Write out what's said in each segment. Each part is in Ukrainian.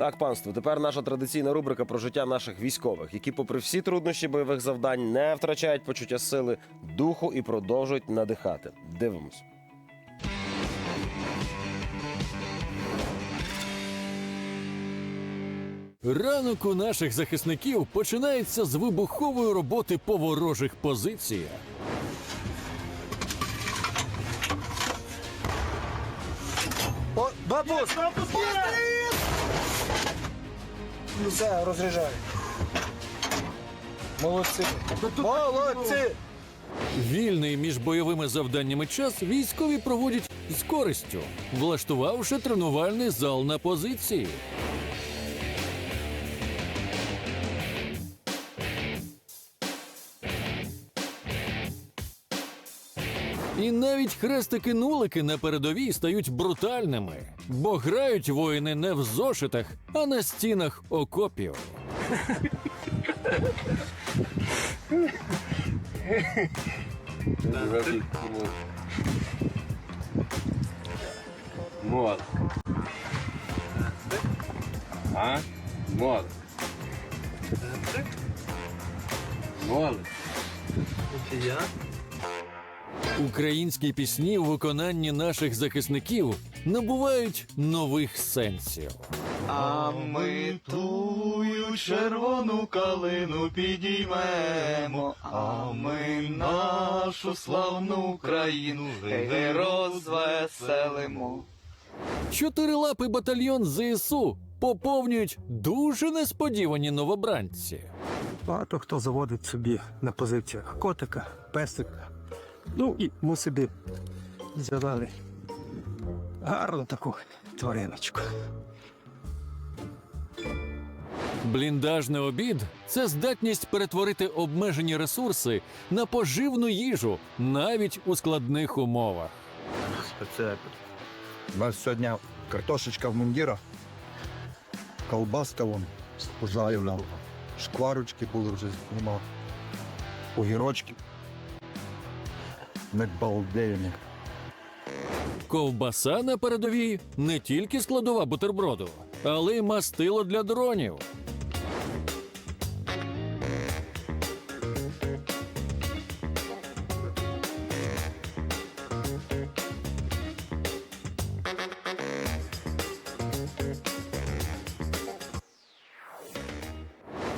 Так, панство, тепер наша традиційна рубрика про життя наших військових, які, попри всі труднощі бойових завдань, не втрачають почуття сили, духу і продовжують надихати. Дивимось. Ранок у наших захисників починається з вибухової роботи по ворожих позиціях. О, бабусь! Все, розряджаю. Молодці. Молодці! Вільний між бойовими завданнями час військові проводять з користю, влаштувавши тренувальний зал на позиції. І навіть хрестики-нулики на передовій стають брутальними, бо грають воїни не в зошитах, а на стінах окопів. Мод. А? Мод. Мод. Українські пісні у виконанні наших захисників набувають нових сенсів. А ми тую червону калину підіймемо, а ми нашу славну Україну гей, розвеселимо. Чотирилапий батальйон ЗСУ поповнюють дуже несподівані новобранці. Багато хто заводить собі на позиціях котика, песика. Ну і ми собі взяли гарну таку твариночку. Бліндажний обід це здатність перетворити обмежені ресурси на поживну їжу навіть у складних умовах. Це у нас сьогодні картошечка в мундірах, колбаска вон пожарівна, шкварочки були вже нема, огірочки. Не. Ковбаса на передовій не тільки складова бутерброду, але й мастило для дронів.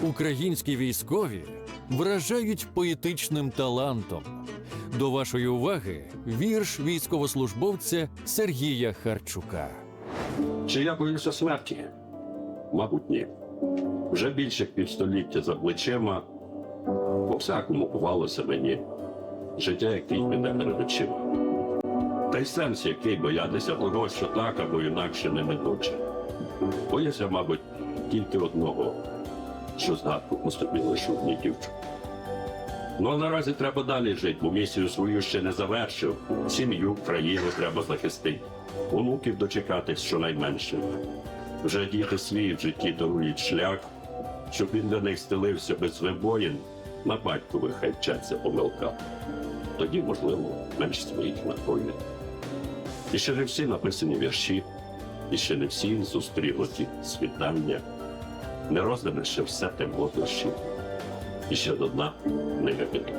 Українські військові вражають поетичним талантом. До вашої уваги вірш військовослужбовця Сергія Харчука. Чи я боюся смерті? Мабуть, ні. Вже більше півстоліття за плечима. По всякому бувалося мені. Життя, як мене перед очима. Та й сенс, який боятися того, що так або інакше не минуче. Боюся, мабуть, тільки одного, що згадку по собі лишу одній дівчину. Ну а наразі треба далі жити, бо місію свою ще не завершив. Сім'ю, країну треба захистити. Онуків дочекатись щонайменше. Вже діти свої в житті дарують шлях, щоб він для них стелився без вибоїн, на батькові хай вчаться помилка. Тоді, можливо, менш своїх накоїть. І ще не всі написані вірші, і ще не всі зустрілоті світання. Не роздане ще все темно душі. Еще до дна не капіту.